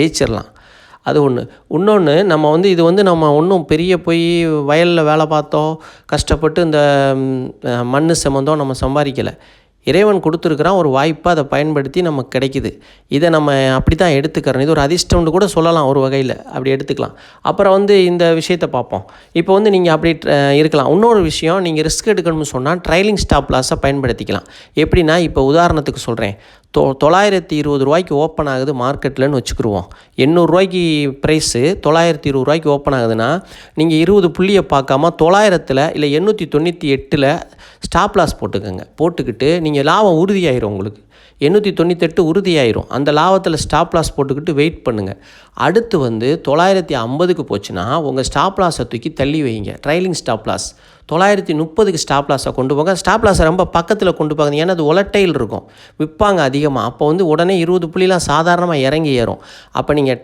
ஜெயிச்சிடலாம். அது ஒன்று இன்னொன்று நம்ம வந்து இது வந்து நம்ம ஒன்றும் பெரிய போய் வயலில் வேலை பார்த்தோம் கஷ்டப்பட்டு இந்த மண் சம்மந்தம் நம்ம சம்பாதிக்கலை. இறைவன் கொடுத்துருக்குறான் ஒரு வாய்ப்பை அதை பயன்படுத்தி நமக்கு கிடைக்குது. இதை நம்ம அப்படி தான் எடுத்துக்கிறோம். இது ஒரு அதிர்ஷ்டம்னு கூட சொல்லலாம் ஒரு வகையில். அப்படி எடுத்துக்கலாம். அப்புறம் வந்து இந்த விஷயத்தை பார்ப்போம். இப்போ வந்து நீங்கள் அப்படி இருக்கலாம். இன்னொரு விஷயம் நீங்கள் ரிஸ்க் எடுக்கணும்னு சொன்னால் ட்ரைலிங் ஸ்டாப் லாஸை பயன்படுத்திக்கலாம். எப்படின்னா இப்போ உதாரணத்துக்கு சொல்கிறேன் தொ தொள்ளாயிரத்தி இருபது ரூபாய்க்கு ஓப்பன் ஆகுது மார்க்கெட்லன்னு வச்சுக்கிருவோம். எண்ணூறுரூவாய்க்கு ப்ரைஸு தொள்ளாயிரத்தி இருபது ரூபாய்க்கு ஓப்பன் ஆகுதுன்னா நீங்கள் இருபது புள்ளியை பார்க்காம தொள்ளாயிரத்தில் இல்லை எண்ணூற்றி தொண்ணூற்றி எட்டில் ஸ்டாப் லாஸ் போட்டுக்கோங்க. போட்டுக்கிட்டு நீங்கள் லாபம் உறுதியாயிரும் உங்களுக்கு. எண்ணூற்றி தொண்ணூத்தெட்டு உறுதியாயிரும். அந்த லாபத்தில் ஸ்டாப் லாஸ் போட்டுக்கிட்டு வெயிட் பண்ணுங்கள் அடுத்து வந்து தொள்ளாயிரத்தி ஐம்பதுக்கு போச்சுன்னா உங்கள் ஸ்டாப் லாஸை தூக்கி தள்ளி வைங்க. ட்ரைலிங் ஸ்டாப் லாஸ் தொள்ளாயிரத்தி முப்பதுக்கு ஸ்டாப் லாஸை கொண்டு போங்க. ஸ்டாப் லாஸை ரொம்ப பக்கத்தில் கொண்டு போங்க ஏன்னா அது ஒலட்டைல் இருக்கும். விற்பாங்க அதிகமாக அப்போ வந்து உடனே இருபது புள்ளிலாம் சாதாரணமாக இறங்கி ஏறும். அப்போ நீங்கள்